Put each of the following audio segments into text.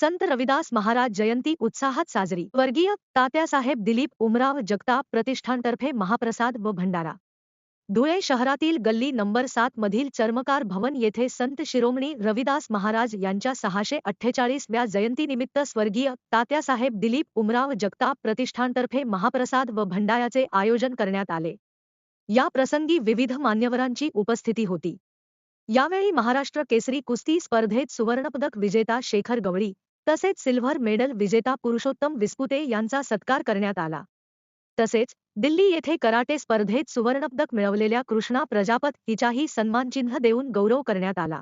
संत रविदास महाराज जयंती उत्साहात साजरी. वर्गीय तात्यासाहेब दिलीप उमराव जगताप प्रतिष्ठानतर्फे महाप्रसाद व भंडारा. धुळे शहरातील गल्ली नंबर सात मधील चर्मकार भवन येथे संत शिरोमणी रविदास महाराज यांच्या सहाशे अठ्ठेचाळीसव्या जयंतीनिमित्त स्वर्गीय तात्यासाहेब दिलीप उमराव जगताप प्रतिष्ठानतर्फे महाप्रसाद व भंडाऱ्याचे आयोजन करण्यात आले. या प्रसंगी विविध मान्यवरांची उपस्थिती होती. यावेळी महाराष्ट्र केसरी कुस्ती स्पर्धेत सुवर्णपदक विजेता शेखर गवळी तसेच सिल्व्हर मेडल विजेता पुरुषोत्तम विस्पुते यांचा सत्कार करण्यात आला. तसेच दिल्ली येथे कराटे स्पर्धेत सुवर्णपदक मिळवलेल्या कृष्णा प्रजापत हिचाही सन्मानचिन्ह देऊन गौरव करण्यात आला.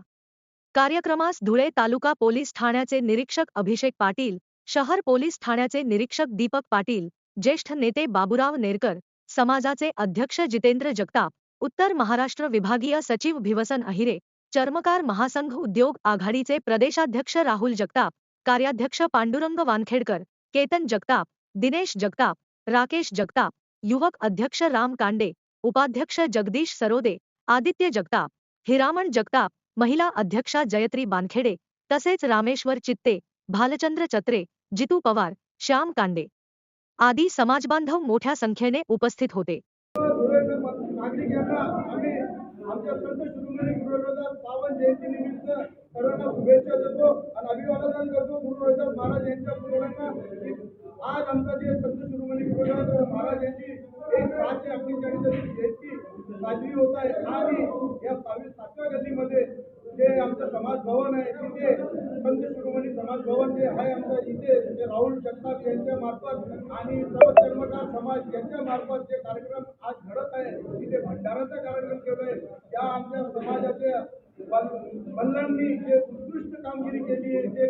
कार्यक्रमास धुळे तालुका पोलीस ठाण्याचे निरीक्षक अभिषेक पाटील शहर पोलीस ठाण्याचे निरीक्षक दीपक पाटील ज्येष्ठ नेते बाबुराव नेरकर समाजाचे अध्यक्ष जितेंद्र जगताप उत्तर महाराष्ट्र विभागीय सचिव भिवसन अहिरे चर्मकार महासंघ उद्योग आघाडीचे प्रदेशाध्यक्ष राहुल जगताप कार्याध्यक्ष पांडुरंग वानखेडकर, केतन जगताप, दिनेश जगताप, राकेश जगताप, युवक अध्यक्ष राम कांडे, उपाध्यक्ष जगदीश सरोदे, आदित्य जगताप, हिरामण जगताप, महिला अध्यक्षा जयत्री बानखेडे तसेच रामेश्वर चित्ते, भालचंद्र चत्रे, जितू पवार, श्याम कांडे आदी समाजबांधव मोठ्या संख्येने उपस्थित होते. आमच्या संत शिरोमणी पावन होत आहे. आणि या बावीस सातव्या गल्लीमध्ये जे आमचं समाज भवन आहे तिथे संत शिरोमणी समाज भवन जे आहे आमचं इथे जे राहुल जगताप यांच्या मार्फत आणि सर्व कर्मकार समाज यांच्या मार्फत जे कार्यक्रम आज घडत आहे तिथे भंडाराचा कार्यक्रम केलाय या आमच्या समाजाच्या मल्लांनी बल्लांनी जे उत्कृष्ट कामगिरी केली आहे जे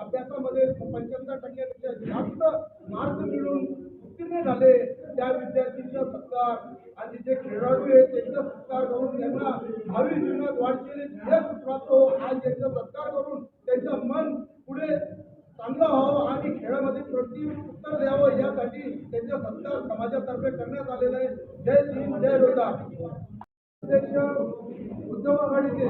अभ्यासामध्ये पंच्याहत्तर टक्क्यापेक्षा जास्त मार्क मिळून उत्तीर्ण झाले त्या विद्यार्थी सत्कार आणि जे खेळाडू आहेत त्यांचा सत्कार करून त्यांना भावी जीवनात वाढलेले ध्येय प्राप्त आज त्यांचा सत्कार करून त्यांचं मन पुढे चांगलं व्हावं आणि खेळामध्ये प्रति उत्तर द्यावं यासाठी त्यांचा सत्कार समाजातर्फे करण्यात आलेला आहे. जय भीम जय रोदा अध्यक्ष उद्धव आघाडीचे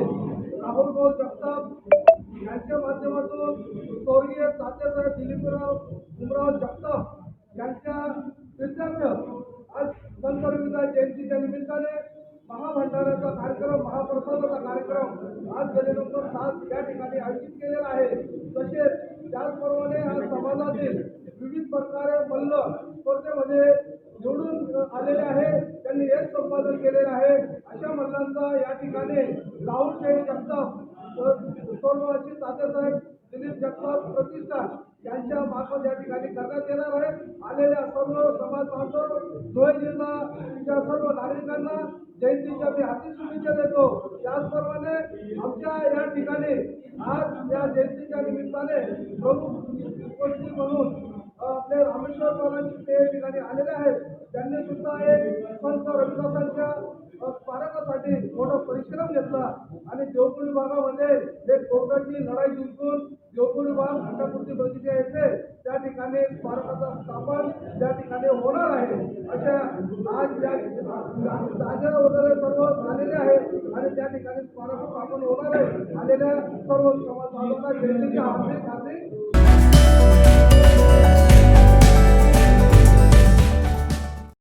राहुल भाऊ जगताप यांच्या माध्यमातून स्वर्गीय तात्यासाहेब दिलीपराव उमराव जगताप यांच्या प्रित्यर्थ आज संत रविदास जयंतीच्या निमित्ताने महाभंडाऱ्याचा कार्यक्रम महाप्रसादाचा कार्यक्रम आज गेले सात या ठिकाणी आयोजित केलेला आहे. तसेच त्याचप्रमाणे आज समाजातील विविध प्रकारे मल्ल स्पर्धेमध्ये निवडून आलेले आहे त्यांनी एक संपादन केलेलं आहे. अशा मल्लांचा या ठिकाणी राहुल शेठ जगताप सोनवाची तात्यासाहेब दिलीप जगताप प्रतिष्ठान त्यांच्या मार्फत या ठिकाणी करण्यात येणार आहे. आलेल्या सर्व समाज बांधव धुळे सर्व नागरिकांना जयंतीच्या मी हाती शुभेच्छा देतो. त्याचप्रमाणे आमच्या या ठिकाणी आज या जयंतीच्या निमित्ताने प्रमुख उपस्थित म्हणून आपले रामेश्वर महाराज ते ठिकाणी आलेले आहेत. त्यांनी सुद्धा एक संत रविदासांच्या स्मारकासाठी मोठा परिश्रम घेतला. आणि देवपुरी भागामध्ये एक कोर्टाची लढाई जिंकून देवपुरी भाग अंडाकृती बगीचा येथे त्या ठिकाणी स्मारकाचा स्थापन त्या ठिकाणी होणार आहे. अशा आज ज्या जागा वगैरे सर्व झालेले आहेत आणि त्या ठिकाणी स्मारक स्थापन होणार आहे. आलेल्या सर्व समाज बांधवांना जयंतीच्या हार्दिक हार्दिक